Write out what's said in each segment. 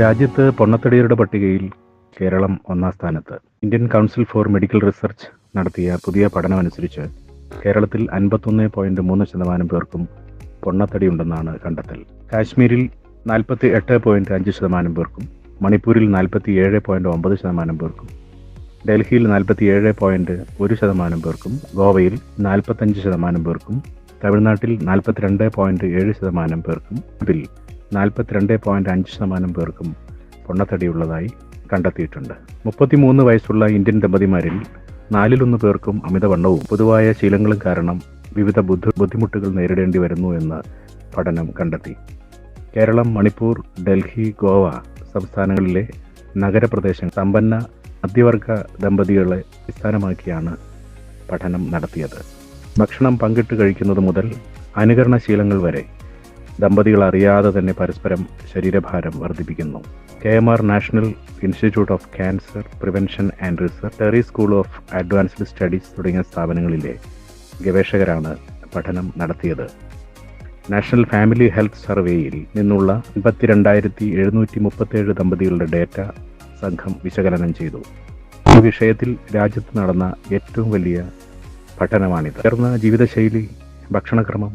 രാജ്യത്ത് പൊണ്ണത്തടിയരുടെ പട്ടികയിൽ കേരളം ഒന്നാം സ്ഥാനത്ത്. Indian council for medical research നടത്തിയ പുതിയ പഠനമനുസരിച്ച് കേരളത്തിൽ അൻപത്തൊന്ന് പോയിന്റ് മൂന്ന് ശതമാനം പേർക്കും പൊണ്ണത്തടി ഉണ്ടെന്നാണ് കണ്ടെത്തൽ. കാശ്മീരിൽ നാൽപ്പത്തി എട്ട് പോയിന്റ് അഞ്ച് ശതമാനം പേർക്കും മണിപ്പൂരിൽ നാൽപ്പത്തി ഏഴ് പോയിന്റ് ഒമ്പത് ശതമാനം പേർക്കും ഡൽഹിയിൽ നാൽപ്പത്തി ഏഴ് പോയിന്റ് ഒരു ശതമാനം പേർക്കും ഗോവയിൽ നാൽപ്പത്തഞ്ച് ശതമാനം പേർക്കും തമിഴ്നാട്ടിൽ നാൽപ്പത്തിരണ്ട് പോയിന്റ് ഏഴ് ശതമാനം പേർക്കും ഇതിൽ നാൽപ്പത്തിരണ്ട് പോയിന്റ് അഞ്ച് ശതമാനം പേർക്കും പൊണ്ണത്തടിയുള്ളതായി കണ്ടെത്തിയിട്ടുണ്ട്. മുപ്പത്തിമൂന്ന് വയസ്സുള്ള ഇന്ത്യൻ ദമ്പതിമാരിൽ നാലിലൊന്ന് പേർക്കും അമിതവണ്ണവും പൊതുവായ ശീലങ്ങളും കാരണം വിവിധ ബുദ്ധി ബുദ്ധിമുട്ടുകൾ നേരിടേണ്ടി വരുന്നു എന്ന് പഠനം കണ്ടെത്തി. കേരളം മണിപ്പൂർ ഡൽഹി ഗോവ സംസ്ഥാനങ്ങളിലെ നഗരപ്രദേശങ്ങൾ സമ്പന്ന മധ്യവർഗ ദമ്പതികളെ അടിസ്ഥാനമാക്കിയാണ് പഠനം നടത്തിയത്. ഭക്ഷണം പങ്കിട്ട് കഴിക്കുന്നത് മുതൽ അനുകരണശീലങ്ങൾ വരെ ദമ്പതികൾ അറിയാതെ തന്നെ പരസ്പരം ശരീരഭാരം വർദ്ധിപ്പിക്കുന്നു. K M R national institute of cancer prevention and research TERI school of advanced studies തുടങ്ങിയ സ്ഥാപനങ്ങളിലെ ഗവേഷകരാണ് പഠനം നടത്തിയത്. നാഷണൽ ഫാമിലി ഹെൽത്ത് സർവേയിൽ നിന്നുള്ള അൻപത്തിരണ്ടായിരത്തി എഴുന്നൂറ്റി മുപ്പത്തേഴ് ദമ്പതികളുടെ ഡേറ്റ സംഘം വിശകലനം ചെയ്തു. ഈ വിഷയത്തിൽ രാജ്യത്ത് നടന്ന ഏറ്റവും വലിയ പഠനമാണിത്. ഉയർന്ന ജീവിതശൈലി ഭക്ഷണക്രമം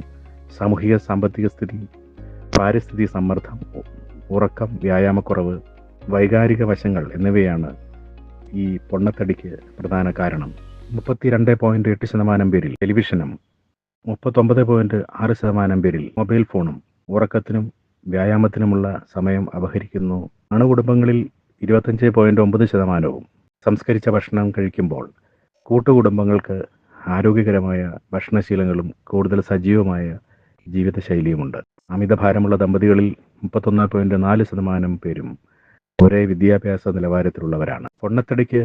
സാമൂഹിക സാമ്പത്തിക സ്ഥിതി പാരിസ്ഥിതിക സമ്മർദ്ദം ഉറക്കം വ്യായാമക്കുറവ് വൈകാരിക വശങ്ങൾ എന്നിവയാണ് ഈ പൊണ്ണത്തടിക്ക് പ്രധാന കാരണം. മുപ്പത്തിരണ്ട് പോയിന്റ് എട്ട് ശതമാനം പേരിൽ ടെലിവിഷനും മുപ്പത്തൊമ്പത് പോയിന്റ് ആറ് ശതമാനം പേരിൽ മൊബൈൽ ഫോണും ഉറക്കത്തിനും വ്യായാമത്തിനുമുള്ള സമയം അപഹരിക്കുന്നു. അണുകുടുംബങ്ങളിൽ ഇരുപത്തഞ്ച് പോയിന്റ് ഒമ്പത് ശതമാനവും. സംസ്കരിച്ച ഭക്ഷണം കഴിക്കുമ്പോൾ കൂട്ടുകുടുംബങ്ങൾക്ക് ആരോഗ്യകരമായ ഭക്ഷണശീലങ്ങളും കൂടുതൽ സജീവമായ ജീവിതശൈലിയുമുണ്ട്. അമിതഭാരമുള്ള ദമ്പതികളിൽ മുപ്പത്തൊന്ന് പോയിന്റ് നാല് ശതമാനം പേരും ഒരേ വിദ്യാഭ്യാസ നിലവാരത്തിലുള്ളവരാണ്. പൊണ്ണത്തടിക്ക്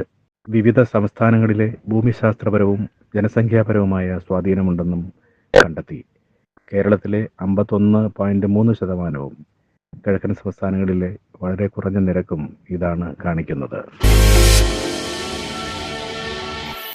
വിവിധ സംസ്ഥാനങ്ങളിലെ ഭൂമിശാസ്ത്രപരവും ജനസംഖ്യാപരവുമായ സ്വാധീനമുണ്ടെന്നും കണ്ടെത്തി. കേരളത്തിലെ അമ്പത്തൊന്ന് പോയിന്റ് മൂന്ന് ശതമാനവും കിഴക്കൻ സംസ്ഥാനങ്ങളിലെ വളരെ കുറഞ്ഞ നിരക്കും ഇതാണ് കാണിക്കുന്നത്.